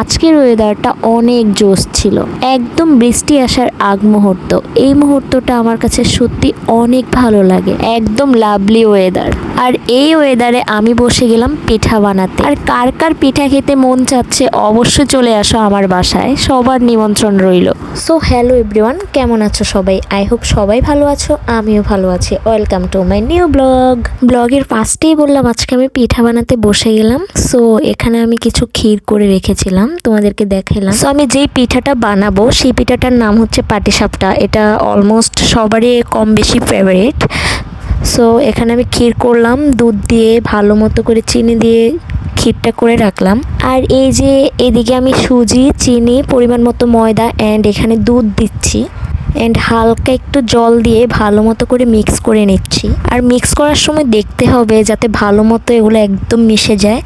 আজকের ওয়েদারটা অনেক জোস ছিল। একদম বৃষ্টি আসার আগ মুহূর্ত। এই মুহূর্তটা আমার কাছে সত্যি অনেক ভালো লাগে। একদম লাভলি ওয়েদার আর এই ওয়েদারে আমি বসে গেলাম পিঠা বানাতে। আর কার কার পিঠা খেতে মন চাচ্ছে অবশ্যই চলে আসো আমার বাসায়, সবার নিমন্ত্রণ রইল। সো হ্যালো এভরিওয়ান কেমন আছো সবাই? আই হোপ সবাই ভালো আছো, আমিও ভালো আছি। Welcome to my new vlog ব্লগের ফার্স্টেই বললাম, আজকে আমি পিঠা বানাতে বসে গেলাম। সো এখানে আমি কিছু ক্ষীর করে রেখেছিলাম, তোমাদেরকে দেখালাম। সো আমি যেই পিঠাটা বানাবো, সেই পিঠাটার নাম হচ্ছে পাটিসাপটা। এটা অলমোস্ট সবারই কম বেশি ফেভারিট সো এখানে আমি ক্ষীর করলাম, দুধ দিয়ে ভালো মতো করে চিনি দিয়ে ক্ষীরটা করে রাখলাম। আর এই যে এদিকে আমি সুজি, চিনি, পরিমাণ মতো ময়দা অ্যান্ড এখানে দুধ দিচ্ছি। অ্যান্ড হালকা একটু জল দিয়ে ভালো মতো করে মিক্স করে নিচ্ছি। আর মিক্স করার সময় দেখতে হবে যাতে ভালো মতো এগুলো একদম মিশে যায়।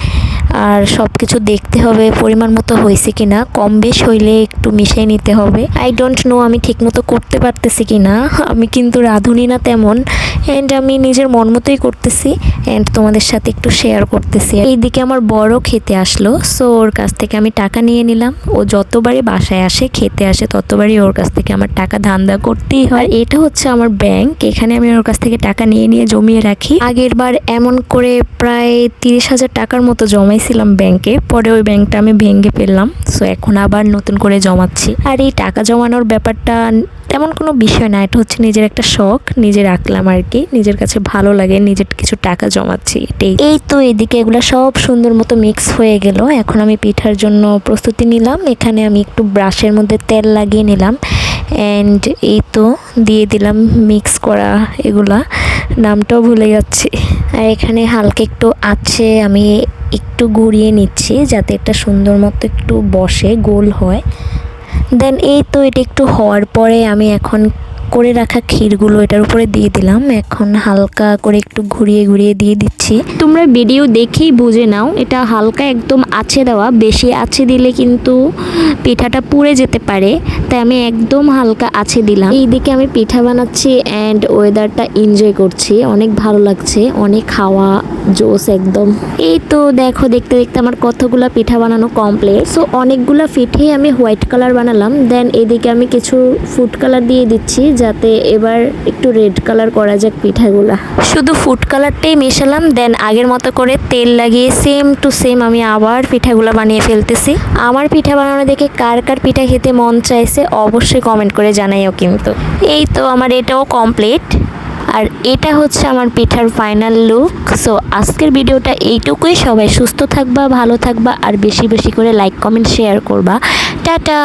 আর সব কিছু দেখতে হবে পরিমাণ মতো হয়েছে কিনা, কম বেশ হইলে একটু মিশিয়ে নিতে হবে। আই ডোন্ট নো আমি ঠিকমতো করতে পারতেছি কিনা, আমি কিন্তু রাঁধুনি না তেমন। অ্যান্ড আমি নিজের মন মতোই করতেছি অ্যান্ড তোমাদের সাথে একটু শেয়ার করতেছি। এইদিকে আমার বড় খেতে আসলো সো ওর কাছ থেকে আমি টাকা নিয়ে নিলাম। ও যতবারই বাসায় আসে, খেতে আসে, ততবারই ওর কাছ থেকে আমার টাকা ধান্দা করতেই হয়। এটা হচ্ছে আমার ব্যাংক এখানে আমি ওর কাছ থেকে টাকা নিয়ে নিয়ে জমিয়ে রাখি। আগের বার এমন করে প্রায় তিরিশ হাজার টাকার মতো জমাইছিলাম ব্যাংকে পরে ওই ব্যাংকটা আমি ভেঙে ফেললাম সো এখন আবার নতুন করে জমাচ্ছি। আর এই টাকা জমানোর ব্যাপারটা তেমন কোনো বিষয় না, এটা হচ্ছে নিজের একটা শখ, নিজে রাখলাম আর কি, নিজের কাছে ভালো লাগে নিজের কিছু টাকা জমাচ্ছি, এটাই। এই তো এদিকে এগুলো সব সুন্দর মতো মিক্স হয়ে গেল, এখন আমি পিঠার জন্য প্রস্তুতি নিলাম, এখানে আমি একটু ব্রাশের মধ্যে তেল লাগিয়ে নিলাম অ্যান্ড এই তো দিয়ে দিলাম মিক্স করা এগুলা, নামটাও ভুলে যাচ্ছি। আর এখানে হালকা একটু আছে আমি একটু ঘুরিয়ে নিচ্ছি, যাতে একটা সুন্দর মতো একটু বসে, গোল হয়। দেন এই তো এটা একটু হওয়ার পরে আমি এখন করে রাখা ক্ষীরগুলো এটার উপরে দিয়ে দিলাম। এখন হালকা করে একটু ঘুরিয়ে ঘুরিয়ে দিয়ে দিচ্ছি। তোমরা ভিডিও দেখেই বুঝে নাও, এটা হালকা একদম আছে দেওয়া, বেশি আছে দিলে কিন্তু পিঠাটা পুড়ে যেতে পারে। তাই আমি একদম হালকা আছে দিলাম। এইদিকে আমি পিঠা বানাচ্ছি অ্যান্ড ওয়েদারটা এনজয় করছি। অনেক ভালো লাগছে, অনেক খাওয়া জোস একদম। এই তো দেখো, দেখতে দেখতে আমার কতগুলা পিঠা বানানো কমপ্লিট সো অনেকগুলা পিঠেই আমি হোয়াইট কালার বানালাম। দেন এদিকে আমি কিছু ফুড কালার দিয়ে দিচ্ছি যাতে এবার একটু রেড কালার করা যাক পিঠাগুলা। শুধু ফুড কালারটাই মেশালাম দেন আগের মতো করে তেল লাগিয়ে সেম টু সেম আমি আবার পিঠাগুলো বানিয়ে ফেলতেছি। আমার পিঠা বানানো দেখে কার কার পিঠা খেতে মন চাইছে, অবশ্যই কমেন্ট করে জানাইও কিন্তু। এই তো আমার এটাও কমপ্লিট আর এটা হচ্ছে আমার পিঠার ফাইনাল লুক সো আজকের ভিডিওটা এইটুকুই। সবাই সুস্থ থাকবা, ভালো থাকবা, আর বেশি বেশি করে লাইক কমেন্ট শেয়ার করবা। টাটা!